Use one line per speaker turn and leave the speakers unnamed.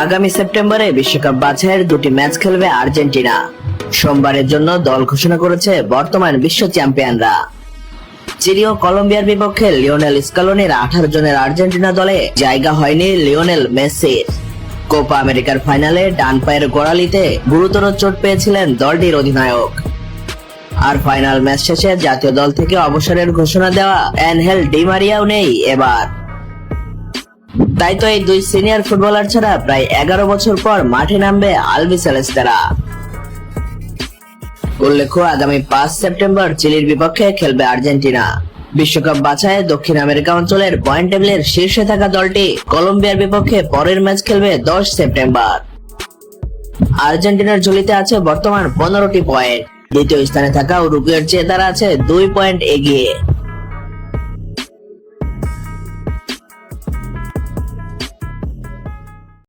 আগামী সেপ্টেম্বরে বিশ্বকাপ বাছাইয়ের দুটি ম্যাচ খেলবে আর্জেন্টিনা। সোমবারের জন্য দল ঘোষণা করেছে বর্তমান বিশ্ব চ্যাম্পিয়নরা। চিলি ও কলম্বিয়ার বিপক্ষে লিওনেল স্কালোনির আঠারো জনের আর্জেন্টিনা দলে জায়গা হয়নি লিওনেল মেসির। কোপা আমেরিকার ফাইনালে ডান পায়ের গোড়ালিতে গুরুতর চোট পেয়েছিলেন দলটির অধিনায়ক। আর ফাইনাল ম্যাচ শেষে জাতীয় দল থেকে অবসরের ঘোষণা দেওয়া অ্যানহেল ডিমারিয়াও নেই এবার। তাই তো এই দুই সিনিয়র ফুটবলার ছাড়া প্রায় এগারো বছর পর মাঠে নামবে আলবি সেলেস্তেরা উল্লেখ্য, আগামী পাঁচ সেপ্টেম্বর চিলির বিপক্ষে খেলবে আর্জেন্টিনা। বিশ্বকাপ বাছায় দক্ষিণ আমেরিকা অঞ্চলের পয়েন্ট টেবিলের শীর্ষে থাকা দলটি কলম্বিয়ার বিপক্ষে পরের ম্যাচ খেলবে দশ সেপ্টেম্বর। আর্জেন্টিনার ঝুলিতে আছে বর্তমান পনেরোটি পয়েন্ট। দ্বিতীয় স্থানে থাকা উরুগুয়ের চেয়ে তারা আছে দুই পয়েন্ট এগিয়ে।